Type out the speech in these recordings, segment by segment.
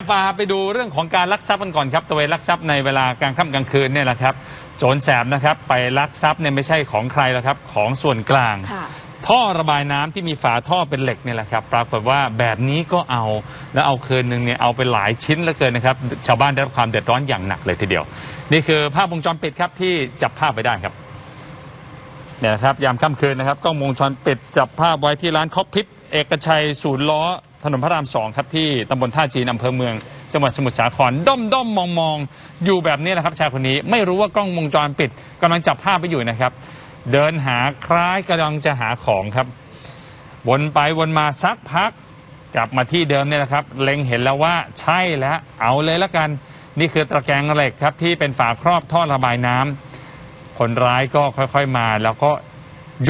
พาไปดูเรื่องของการลักทรัพย์กันก่อนครับตระเวนลักทรัพย์ในเวลากลางค่ำกลางคืนเนี่ยแหละครับ โจรแสบนะครับ ไปลักทรัพย์เนี่ยไม่ใช่ของใครแล้วครับ ของส่วนกลาง ค่ะ ท่อระบายน้ำที่มีฝาท่อเป็นเหล็กเนี่ยแหละครับ ปรากฏว่าแบบนี้ก็เอาแล้วเอาคืนหนึ่งเนี่ยเอาไปหลายชิ้นเหลือเกินนะครับ ชาวบ้านได้รับความเดือดร้อนอย่างหนักเลยทีเดียว นี่คือภาพวงจรปิดครับที่จับภาพไว้ได้ครับเนี่ยนะครับยามค่ำคืนนะครับกล้องวงจรปิดจับภาพไว้ที่ร้านคอกพิษเอกชัยศูนย์ล้อ ถนนพระรามสองครับที่ตำบลท่าจีนอำเภอเมือง จังหวัดสมุทรสาครด้อมด้อมมองมองอยู่แบบนี้แหละครับชายคนนี้ไม่รู้ว่ากล้องวงจรปิดกำลังจับภาพไปอยู่นะครับ เดินหาคล้ายกำลังจะหาของครับ วนไปวนมาสักพัก กลับมาที่เดิมเนี่ยนะครับ เล็งเห็นแล้วว่าใช่แล้วเอาเลยละกัน นี่คือตะแกรงเหล็กครับที่เป็นฝาครอบท่อระบายน้ำคนร้ายก็ค่อยๆมาแล้วก็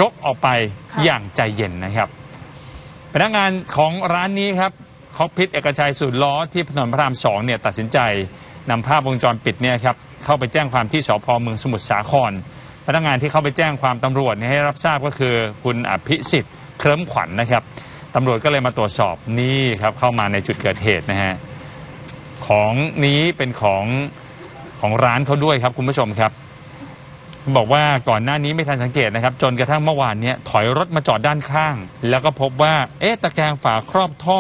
ยกออกไปอย่างใจเย็นนะครับ นักงานของร้านนี้ครับคอกพิษเอกชัยสูตรล้อที่ถนนพระรามสองเนี่ยตัดสินใจนำภาพวงจรปิดเนี่ยครับเข้าไปแจ้งความที่สพเมืองสมุทรสาคร พนักงานที่เข้าไปแจ้งความตำรวจให้รับทราบก็คือคุณอภิสิทธิ์เคลิ้มขวัญนะครับตำรวจก็เลยมาตรวจสอบนี่ครับเข้ามาในจุดเกิดเหตุนะฮะของนี้เป็นของของร้านเขาด้วยครับคุณผู้ชมครับ บอกว่าก่อนหน้านี้ไม่ทันสังเกตนะครับ จนกระทั่งเมื่อวานเนี้ยถอยรถมาจอดด้านข้าง แล้วก็พบว่าเอ๊ะตะแกรงฝาครอบท่อ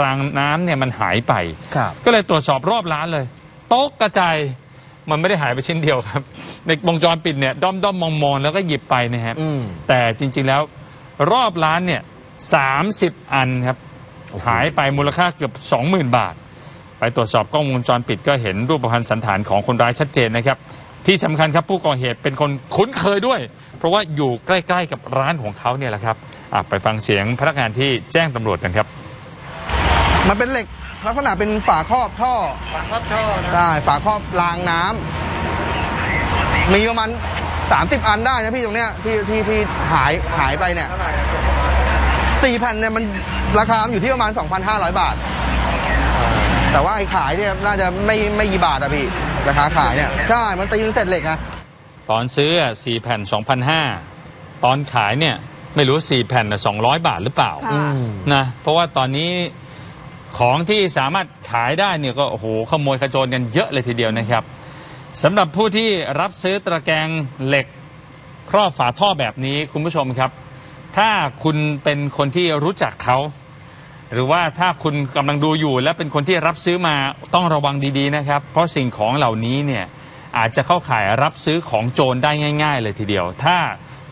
รางน้ำเนี่ยมันหายไป ครับ ก็เลยตรวจสอบรอบร้านเลย โต๊ะกระจายมันไม่ได้หายไปชิ้นเดียวครับ ในวงจรปิดเนี่ยด้อมด้อมมองมองๆแล้วก็หยิบไปนะครับอืม แต่จริงๆแล้วรอบร้านเนี่ยสาอันครับโอ้โหหายไปมูลค่าเกือบ 20,000 บาท ไปตรวจสอบกล้องวงจรปิดก็เห็นรูปพรรณสันฐานของคนร้ายชัดเจนนะครับ ที่สำคัญครับผู้ก่อเหตุเป็นคนคุ้นเคยด้วย เพราะว่าอยู่ใกล้ๆกับร้านของเขาเนี่ยแหละครับอะไปฟังเสียงพนักงานที่แจ้งตำรวจกันครับ มันเป็นเหล็กลักษณะเป็นฝาครอบท่อ ฝาครอบท่อนะได้ฝาครอบรางน้ำมีประมาณ 30 อันได้นะพี่ตรงเนี้ยที่ที่ที่หายหายไปเนี่ยเท่าไหร่สี่แผ่นเนี่ยมันราคาอยู่ที่ประมาณ 2,500 บาท แต่ว่าไอ้ขายเนี่ยน่าจะไม่ไม่กี่บาทอะพี่ ราคาขายเนี่ยใช่มันตีเป็นเศษเหล็กอะตอนซื้ออะสี่แผ่น2,500ตอนขายเนี่ยไม่รู้สี่แผ่นสองร้อยบาทหรือเปล่าค่ะ นะเพราะว่าตอนนี้ของที่สามารถขายได้เนี่ยก็โอ้โหขโมยขโจรกันเยอะเลยทีเดียวนะครับสำหรับผู้ที่รับซื้อตะแกรงเหล็ก ครอบฝาท่อแบบนี้คุณผู้ชมครับ ถ้าคุณเป็นคนที่รู้จักเขา หรือว่าถ้าคุณกำลังดูอยู่และเป็นคนที่รับซื้อมาต้องระวังดีๆนะครับ เพราะสิ่งของเหล่านี้เนี่ยอาจจะเข้าข่ายรับซื้อของโจรได้ง่าย ๆ เลยทีเดียว ถ้า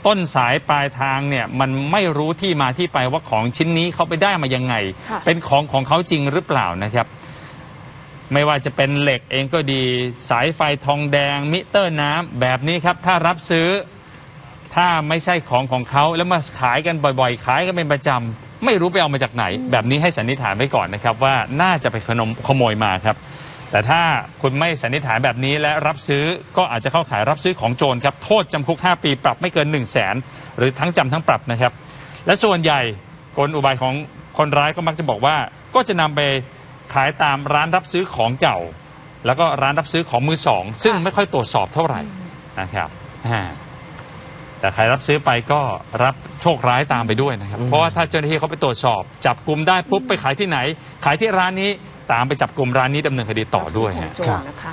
ต้นสายปลายทางเนี่ยมันไม่รู้ที่มาที่ไปว่าของชิ้นนี้เขาไปได้มายังไงค่ะเป็นของของเขาจริงหรือเปล่านะครับ ไม่ว่าจะเป็นเหล็กเองก็ดี สายไฟทองแดง มิเตอร์น้ำแบบนี้ครับ ถ้ารับซื้อถ้าไม่ใช่ของของเขาแล้วมาขายกันบ่อย ๆ ขายกันเป็นประจำ ไม่รู้ไปเอามาจากไหน แบบนี้ให้สันนิษฐานไว้ก่อนนะครับว่าน่าจะไปขนมขโมยมาครับ แต่ถ้าคุณไม่สันนิษฐานแบบนี้และรับซื้อก็อาจจะเข้าขายรับซื้อของโจรครับโทษจำคุก 5 ปีปรับไม่เกิน 1 0 0 0 0แสนหรือทั้งจำทั้งปรับนะครับ และส่วนใหญ่กลอุบายของคนร้ายก็มักจะบอกว่า ก็จะนำไปขายตามร้านรับซื้อของเก่า แล้วก็ร้านรับซื้อของมือสอง ซึ่งไม่ค่อยตรวจสอบเท่าไหร่นะครับอ่า แต่ใครรับซื้อไปก็รับโชคร้ายตามไปด้วยนะครับ เพราะว่าถ้าเจ้าหน้าที่เขาไปตรวจสอบ จับกลุ่มได้ปุ๊บไปขายที่ไหน ขายที่ร้านนี้ตามไปจับกลุ่มร้านนี้ดำเนินคดีต่อด้วยฮะ โจรนะคะ